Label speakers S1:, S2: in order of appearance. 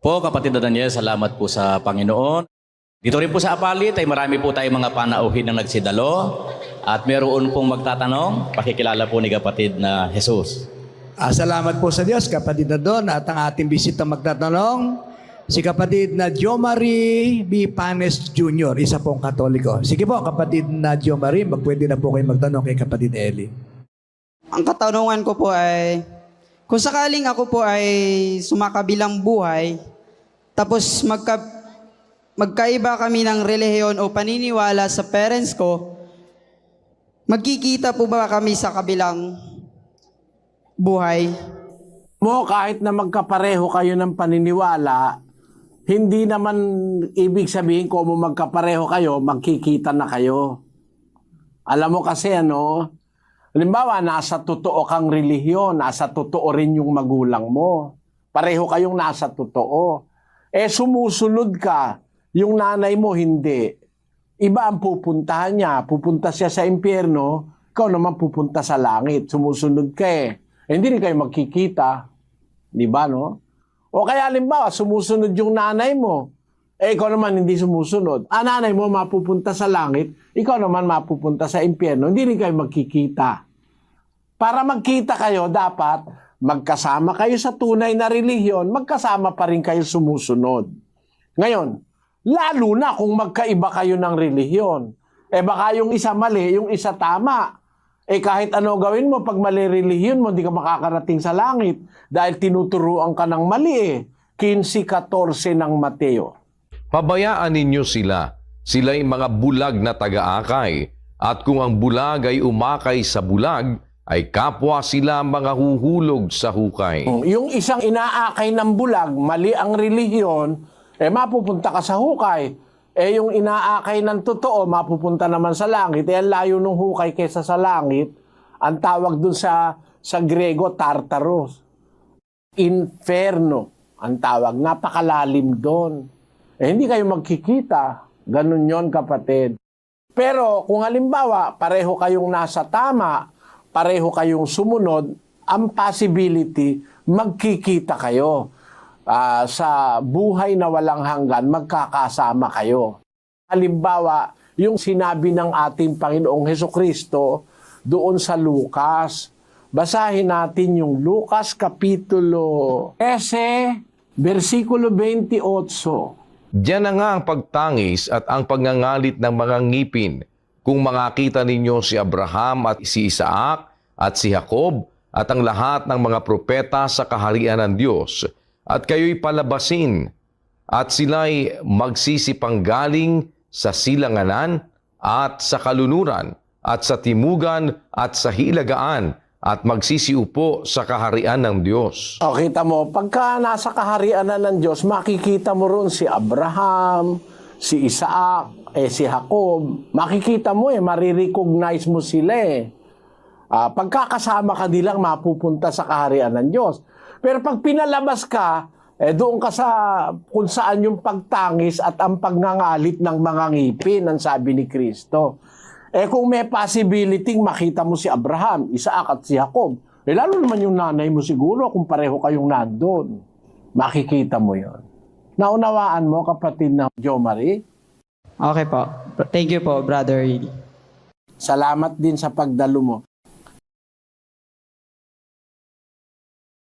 S1: Po, kapatid na Daniel, salamat po sa Panginoon. Dito rin po sa Apalit ay marami po tayong mga panauhin na nagsidalo. At meron pong magtatanong, pakikilala po ni kapatid na Jesus.
S2: Ah, salamat po sa Diyos, kapatid na doon. At ang ating bisita magtatanong, si kapatid na Jo Marie B. Panes Jr., isa pong katoliko. Sige po, kapatid na Jo Marie, magpwede na po kayo magtanong kay kapatid Eli.
S3: Ang katanungan ko po ay, kung sakaling ako po ay sumakabilang buhay, tapos magka, magkaiba kami ng relihiyon o paniniwala sa parents ko, magkikita po ba kami sa kabilang buhay?
S4: mo kahit na magkapareho kayo ng paniniwala, hindi naman ibig sabihin kung mo magkapareho kayo, magkikita na kayo. Alam mo kasi ano, halimbawa nasa totoo kang relihiyon, nasa totoo rin yung magulang mo. Pareho kayong nasa totoo. Eh sumusunod ka, yung nanay mo hindi. Iba ang pupuntahan niya. Pupunta siya sa impyerno, ikaw naman pupunta sa langit. Sumusunod ka eh. Eh, hindi rin kayo magkikita. Di ba, no? O kaya halimbawa, sumusunod yung nanay mo. Eh, ikaw naman hindi sumusunod. Ah, nanay mo mapupunta sa langit, ikaw naman mapupunta sa impyerno. Hindi rin kayo magkikita. Para magkita kayo, dapat magkasama kayo sa tunay na relihiyon, magkasama pa rin kayo sumusunod. Ngayon, lalo na kung magkaiba kayo ng relihiyon. Eh baka yung isa mali, yung isa tama. Eh kahit ano gawin mo, pag mali relihiyon mo, hindi ka makakarating sa langit. Dahil tinuturuan ka ng mali eh. 15-14 ng Mateo.
S5: Pabayaan ninyo sila. Sila'y mga bulag na taga-akay. At kung ang bulag ay umakay sa bulag, ay kapwa sila mga huhulog sa hukay.
S4: Yung isang inaakay ng bulag, mali ang relihiyon, eh mapupunta ka sa hukay. Eh yung inaakay ng totoo, mapupunta naman sa langit. Eh ang layo ng hukay kaysa sa langit, ang tawag dun sa, sa Grego, Tartaros. Inferno ang tawag. Napakalalim doon. Eh hindi kayo magkikita. Ganun yon kapatid. Pero kung halimbawa, pareho kayong nasa tama, pareho kayong sumunod, ang possibility, magkikita kayo. Ah, sa buhay na walang hanggan, magkakasama kayo. Halimbawa, yung sinabi ng ating Panginoong Heso Kristo doon sa Lucas. Basahin natin yung Lucas Kapitulo 13, versikulo 28.
S5: Diyan na nga ang pagtangis at ang pagngangalit ng mga ngipin. Kung makakita ninyo si Abraham at si Isaac at si Jacob at ang lahat ng mga propeta sa kaharian ng Diyos, at kayo'y palabasin, at sila'y magsisipanggaling sa silanganan at sa kalunuran at sa timugan at sa hilagaan at magsisiupo sa kaharian ng Diyos.
S4: O, kita mo, pagka nasa kaharian na ng Diyos, makikita mo ron si Abraham, si Isaac, eh, si Jacob. Makikita mo eh, marirecognize mo sila eh. Ah, pagkakasama ka nilang mapupunta sa kaharian ng Diyos. Pero pag pinalabas ka, eh doon ka sa kung saan yung pagtangis at ang pagngangalit ng mga ngipin, ang sabi ni Kristo. Eh kung may possibility makita mo si Abraham, Isaac at si Jacob, eh lalo naman yung nanay mo siguro kung pareho kayong nandun. Makikita mo yon. Naunawaan mo kapatid na Jo Marie?
S3: Okay po. Thank you po, Brother Ely.
S4: Salamat din sa pagdalo mo.